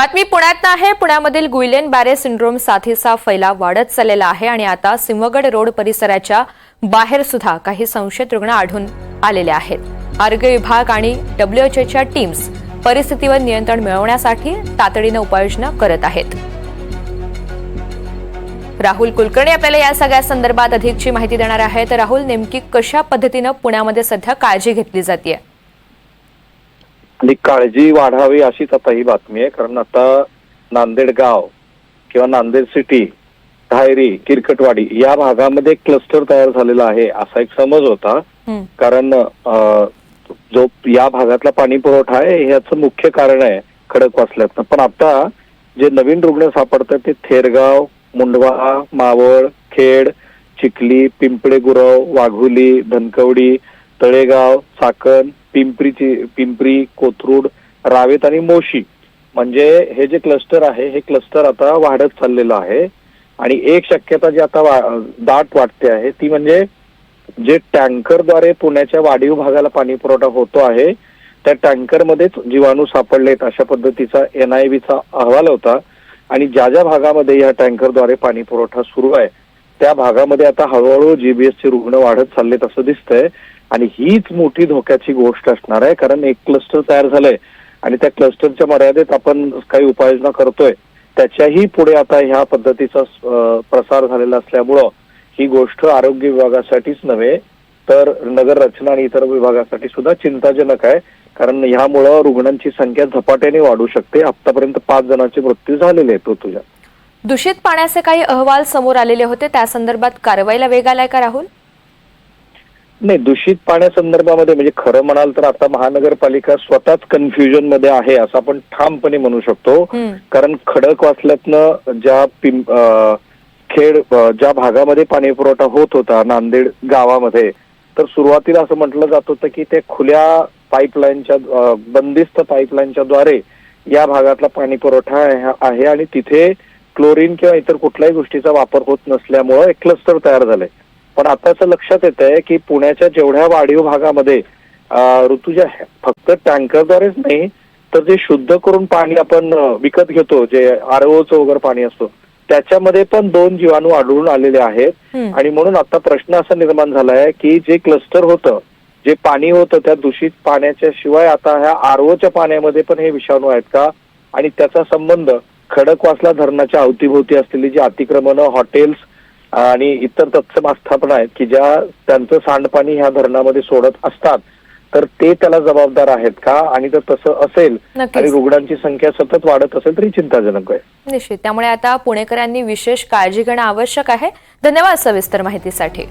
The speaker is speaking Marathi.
बातमी पुण्यात आहे. पुण्यामधील गुइलेन बॅरे सिंड्रोम साथीचा फैलाव वाढत चाललेला आहे आणि आता सिंहगड रोड परिसराच्या बाहेर सुद्धा काही संशयित रुग्ण आढळून आलेले आहेत. आरोग्य विभाग आणि डब्ल्यूएचओच्या टीम्स परिस्थितीवर नियंत्रण मिळवण्यासाठी तातडीनं उपाययोजना करत आहेत. राहुल कुलकर्णी आपल्याला या सगळ्या संदर्भात अधिकची माहिती देणार आहेत. राहुल नेमकी कशा पद्धतीनं पुण्यामध्ये सध्या काळजी घेतली जाते आणि काळजी वाढावी अशीच आता ही बातमी आहे. कारण आता नांदेड गाव किंवा नांदेड सिटी धायरी किरकटवाडी या भागामध्ये क्लस्टर तयार झालेला आहे असा एक समज होता. कारण जो या भागातला पाणी पुरवठा आहे ह्याचं मुख्य कारण आहे खडक वाचल्यातनं. पण आता जे नवीन रुग्ण सापडतात ते थेरगाव मुंडवा मावळ खेड चिखली पिंपळे गुरव वाघोली धनकवडी तळेगाव चाकण पिंपरीची पिंपरी कोथरूड रावेत आणि मोशी. म्हणजे हे जे क्लस्टर आहे हे क्लस्टर आता वाढत चाललेलं आहे. आणि एक शक्यता जी आता वा- दाट वाटते आहे ती म्हणजे जे टँकरद्वारे पुण्याच्या वाढीव भागाला पाणी पुरवठा होतो आहे त्या टँकरमध्येच जीवाणू सापडलेत अशा पद्धतीचा एनआयव्हीचा अहवाल होता. आणि ज्या ज्या भागामध्ये या टँकरद्वारे पाणी पुरवठा सुरू आहे त्या भागामध्ये आता हळूहळू जीबीएसचे रुग्ण वाढत चाललेत असं दिसतंय. आणि हीच मोठी धोक्याची गोष्ट असणार आहे कारण एक क्लस्टर तयार झालंय. आणि त्या क्लस्टरच्या मर्यादेत आपण काही उपाययोजना करतोय. त्याच्याही पुढे आता ह्या पद्धतीचा प्रसार झालेला असल्यामुळं ही गोष्ट आरोग्य विभागासाठीच नव्हे तर नगर रचना आणि इतर विभागासाठी सुद्धा चिंताजनक आहे. कारण ह्यामुळं रुग्णांची संख्या झपाट्याने वाढू शकते. आतापर्यंत पाच जणांचे मृत्यू झालेले आहेत ऋतुजा. दूषित पाण्याचे काही अहवाल समोर आलेले होते त्या संदर्भात कारवाईला वेग आलाय का राहुल नाही दूषित पाण्यासंदर्भामध्ये म्हणजे खरं म्हणाल तर आता महानगरपालिका स्वतःच कन्फ्युजनमध्ये आहे असं आपण ठामपणे म्हणू शकतो. कारण खडक वाचल्यातनं ज्या खेड ज्या भागामध्ये पाणी पुरवठा होत होता नांदेड गावामध्ये तर सुरुवातीला असं म्हटलं जात होतं की ते खुल्या पाईपलाईनच्या बंदिस्त पाईपलाईनच्या द्वारे या भागातला पाणी पुरवठा आहे आणि तिथे क्लोरीन किंवा इतर कुठल्याही गोष्टीचा वापर होत नसल्यामुळं एक क्लस्टर तयार झालंय. पण आता असं लक्षात येत आहे की पुण्याच्या जेवढ्या वाढीव भागामध्ये ऋतुजा फक्त टँकरद्वारेच नाही तर जे शुद्ध करून पाणी आपण विकत घेतो जे आरओचं वगैरे पाणी असतं त्याच्यामध्ये पण दोन जीवाणू आढळून आलेले आहेत. आणि म्हणून आता प्रश्न असा निर्माण झालाय की जे क्लस्टर होतं जे पाणी होतं त्या दूषित पाण्याच्या शिवाय आता ह्या आरओच्या पाण्यामध्ये पण हे विषाणू आहेत का? आणि त्याचा संबंध खडकवासला धरणाच्या अवतीभोवती असलेली जी अतिक्रमणं हॉटेल्स आणि इतर तत्सम आस्थापना आहेत की ज्या त्यांचं सांडपाणी ह्या धरणामध्ये सोडत असतात तर ते त्याला जबाबदार आहेत का? आणि जर तसं असेल. आणि रुग्णांची संख्या सतत वाढत असेल तरी चिंताजनक आहे. निश्चित. त्यामुळे आता पुणेकरांनी विशेष काळजी घेणं आवश्यक आहे. धन्यवाद सविस्तर माहितीसाठी.